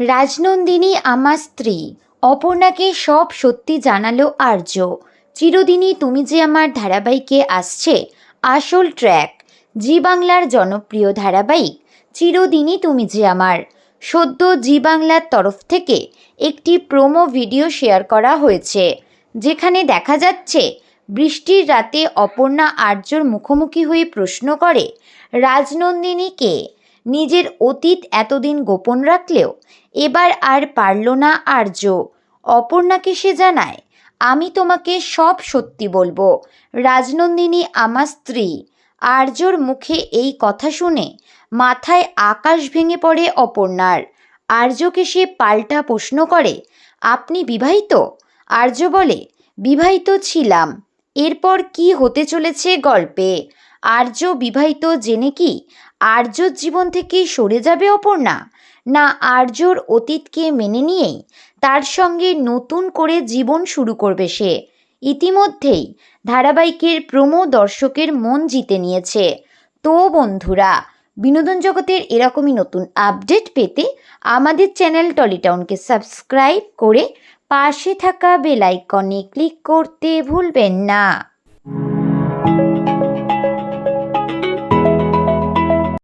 রাজনন্দিনী আমার স্ত্রী। অপর্ণাকে সব সত্যি জানালো আর্য। চিরদিনই তুমি যে আমার ধারাবাহিকে আসছে, আসল ট্র্যাক জি বাংলার জনপ্রিয় ধারাবাহিক। চিরদিনই তুমি যে আমার। সদ্য জি বাংলার তরফ থেকে একটি প্রোমো ভিডিও শেয়ার করা হয়েছে, যেখানে দেখা যাচ্ছে, বৃষ্টির রাতে অপর্ণা আর্যর মুখোমুখি হয়ে প্রশ্ন করে, রাজনন্দিনীকে নিজের অতীত এতদিন গোপন রাখলেও এবার আর পারল না আর্য অপর্ণাকে সে জানায়, আমি তোমাকে সব সত্যি বলব। রাজনন্দিনী আমার স্ত্রী। আর্যর মুখে এই কথা শুনে মাথায় আকাশ ভেঙে পড়ে অপর্ণার। আর্যকে সে পাল্টা প্রশ্ন করে, আপনি বিবাহিত? আর্য বলে, বিবাহিত ছিলাম। এরপর কি হতে চলেছে গল্পে? আর্য বিবাহিত জেনে কি আর্যর জীবন থেকে সরে যাবে অপর্ণা? না আর্যর অতীতকে মেনে নিয়েই তার সঙ্গে নতুন করে জীবন শুরু করবে সে। ইতিমধ্যেই ধারাবাহিকের প্রমো দর্শকের মন জিতে নিয়েছে। তো বন্ধুরা, বিনোদন জগতের এরকমই নতুন আপডেট পেতে আমাদের চ্যানেল টলিটাউনকে সাবস্ক্রাইব করে পাশে থাকা বেল আইকনে ক্লিক করতে ভুলবেন না।